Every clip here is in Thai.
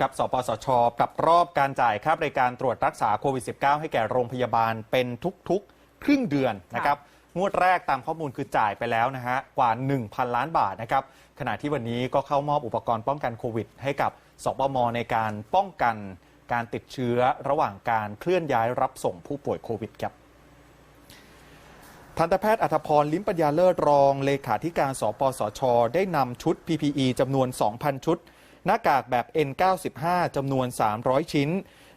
ครับ สปสช ปรับรอบการจ่ายค่าบริการตรวจรักษาโควิด -19 ให้แก่โรงพยาบาลเป็นทุกๆ ครึ่งเดือนนะครับ งวดแรกตามข้อมูลคือจ่ายไปแล้วนะฮะ กว่า 1,000 ล้านบาทนะครับ ขณะที่วันนี้ก็เข้ามอบอุปกรณ์ป้องกันโควิด ให้กับสปมในการป้องกันการติดเชื้อระหว่างการเคลื่อนย้ายรับส่งผู้ป่วยโควิดครับทันตแพทย์อัธพร ลิ้มปัญญาเลิศรอง เลขาธิการ สปสช ได้นำชุด PPE จำนวน 2,000 ชุด หน้ากากแบบ N95 จำนวน 300 ชิ้น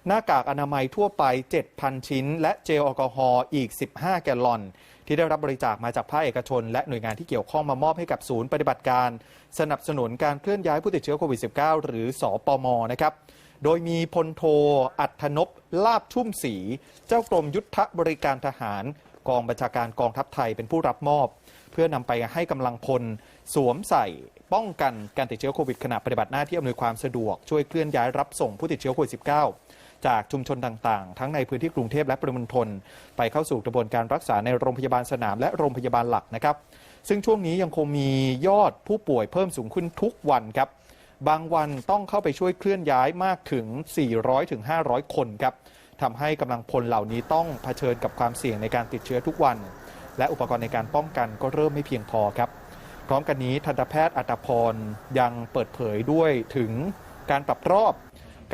หน้ากากอนามัยทั่วไป 7,000 ชิ้น และเจลแอลกอฮอล์อีก 15 แกลลอน ที่ได้รับบริจาคมาจากภาคเอกชน และหน่วยงานที่เกี่ยวข้องมามอบให้กับศูนย์ปฏิบัติการ สนับสนุนการเคลื่อนย้ายผู้ติดเชื้อโควิด -19 หรือสอปมนะครับโดยมีพลโทอัธนพลาบชุ่มศรีเจ้ากรมยุทธบริการทหาร กองบัญชาการกองทัพไทยเป็นผู้รับมอบ เพื่อนำไปให้กำลังพลสวมใส่ป้องกันการติดเชื้อโควิดขณะปฏิบัติหน้าที่อำนวยความสะดวกช่วยเคลื่อนย้ายรับส่งผู้ติดเชื้อโควิด -19 จากชุมชนต่างๆ ทั้งในพื้นที่กรุงเทพและปริมณฑลไปเข้าสู่กระบวนการรักษาในโรงพยาบาลสนามและโรงพยาบาลหลักนะครับ ซึ่งช่วงนี้ยังคงมียอดผู้ป่วยเพิ่มสูงขึ้นทุกวันครับบางวันต้องเข้าไปช่วยเคลื่อนย้ายมากถึง 400ถึง500 คนครับ ทำให้กำลังพลเหล่านี้ต้องเผชิญกับความเสี่ยงในการติดเชื้อทุกวัน และอุปกรณ์ในการป้องกันก็เริ่มไม่เพียงพอครับ พร้อมกันนี้ทันตแพทย์อัตพรยังเปิดเผยด้วยถึงการปรับรอบ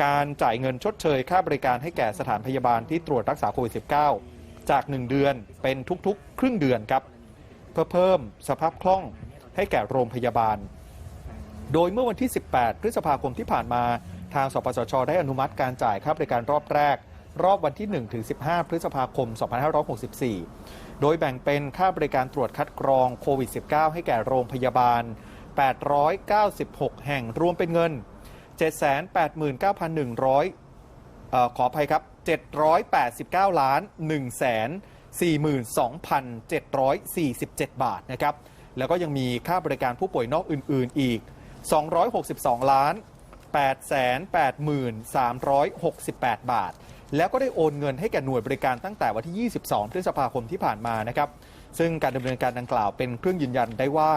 การจ่ายเงินชดเชยค่าบริการให้แก่สถานพยาบาลที่ตรวจรักษาโควิด -19 จาก 1 เดือนเป็นทุกๆ ครึ่งเดือนครับ เพื่อเพิ่มสภาพคล่องให้แก่โรงพยาบาล โดยเมื่อวันที่ 18 พฤษภาคมที่ผ่านมา ทางสปสช ได้อนุมัติการจ่ายค่าบริการรอบแรก รอบวันที่ 1 ถึง 15 พฤษภาคม 2564 โดยแบ่งเป็นค่าบริการตรวจคัดกรองโควิด -19 ให้แก่โรงพยาบาล 896 แห่งรวมเป็นเงิน 789,100เอ่อขออภัยครับ 789 ล้าน1แสน42,747 บาทนะครับ แล้วก็ยังมีค่าบริการผู้ป่วยนอกอื่น ๆ อีก 262 ล้าน883,368 บาท แล้วก็ได้โอนเงินให้แก่หน่วยบริการตั้งแต่วันที่ 22 พฤษภาคมที่ผ่านมานะครับ ซึ่งการดำเนินการดังกล่าวเป็นเครื่องยืนยันได้ว่า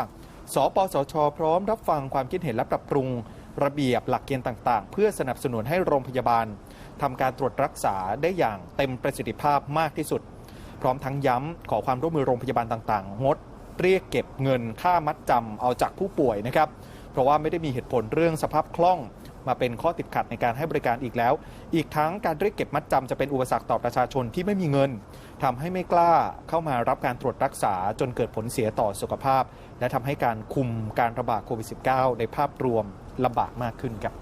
สปสช พร้อมรับฟังความคิดเห็นและปรับปรุง ระเบียบหลักเกณฑ์ต่างๆ เพื่อสนับสนุนให้โรงพยาบาลทำการตรวจรักษาได้อย่างเต็มประสิทธิภาพมากที่สุด พร้อมทั้งย้ำขอความร่วมมือโรงพยาบาลต่างๆ งด เรียกเก็บเงินค่ามัดจำเอาจากผู้ป่วยนะครับ เพราะว่าไม่ได้มีเหตุผลเรื่องสภาพคล่อง มาเป็นข้อติดขัดในการให้บริการอีกแล้ว อีกทั้งการเรียกเก็บมัดจำจะเป็นอุปสรรคต่อประชาชนที่ไม่มีเงินทำให้ไม่กล้าเข้ามารับการตรวจรักษาจนเกิดผลเสียต่อสุขภาพ และทำให้การคุมการระบาดโควิด -19 ในภาพรวมลำบากมากขึ้นครับ